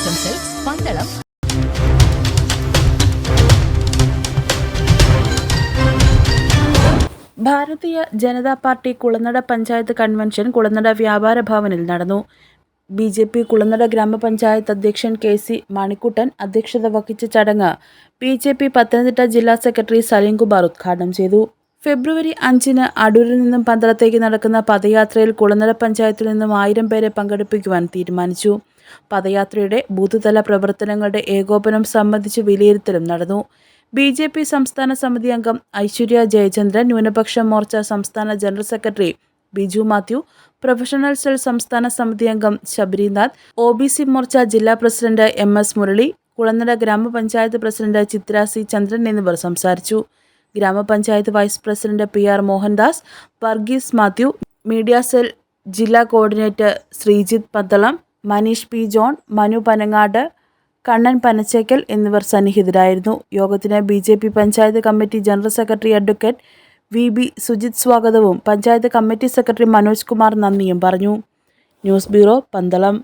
ആശംസകൾ Pandalam Bharatiya Janata party Kulanada panchayat convention Kulanada വ്യാപാര ഭവനിൽ നടന്നു. ബി ജെ പി കുളനട ഗ്രാമപഞ്ചായത്ത് അധ്യക്ഷൻ കെ സി മണിക്കുട്ടൻ അധ്യക്ഷത വഹിച്ച ചടങ്ങ് ബി ജെ പി പത്തനംതിട്ട ജില്ലാ സെക്രട്ടറി സലീംകുമാർ ഉദ്ഘാടനം ചെയ്തു. ഫെബ്രുവരി അഞ്ചിന് അടൂരിൽ നിന്നും പന്തളത്തേക്ക് നടക്കുന്ന പദയാത്രയിൽ കുളനട പഞ്ചായത്തിൽ നിന്നും ആയിരം പേരെ പങ്കെടുപ്പിക്കുവാൻ തീരുമാനിച്ചു. പദയാത്രയുടെ ബൂത്ത്തല പ്രവർത്തനങ്ങളുടെ ഏകോപനം സംബന്ധിച്ച് വിലയിരുത്തലും നടന്നു. ബി ജെ പി സംസ്ഥാന സമിതി അംഗം ഐശ്വര്യ ജയചന്ദ്രൻ ന്യൂനപക്ഷ മോർച്ച സംസ്ഥാന general secretary Biju Mathew professional cell സംസ്ഥാന സമിതി അംഗം ശബരിനാഥ് ഒ ബി സി മോർച്ച ജില്ലാ president M S Murali Kulanada ഗ്രാമപഞ്ചായത്ത് പ്രസിഡന്റ് ചിത്ര സി ചന്ദ്രൻ എന്നിവർ സംസാരിച്ചു. ഗ്രാമപഞ്ചായത്ത് vice president P R Mohandas Varghese Mathew media cell ജില്ലാ coordinator Sreejith Pathalam Maneesh P John Manu Panangad Kannan Panachekkal എന്നിവർ സന്നിഹിതരായിരുന്നു. യോഗത്തിന് B J P panchayat committee general secretary advocate V B Sujith സ്വാഗതവും പഞ്ചായത്ത് കമ്മിറ്റി സെക്രട്ടറി മനോജ് കുമാർ നന്ദിയും പറഞ്ഞു. News bureau Pandalam.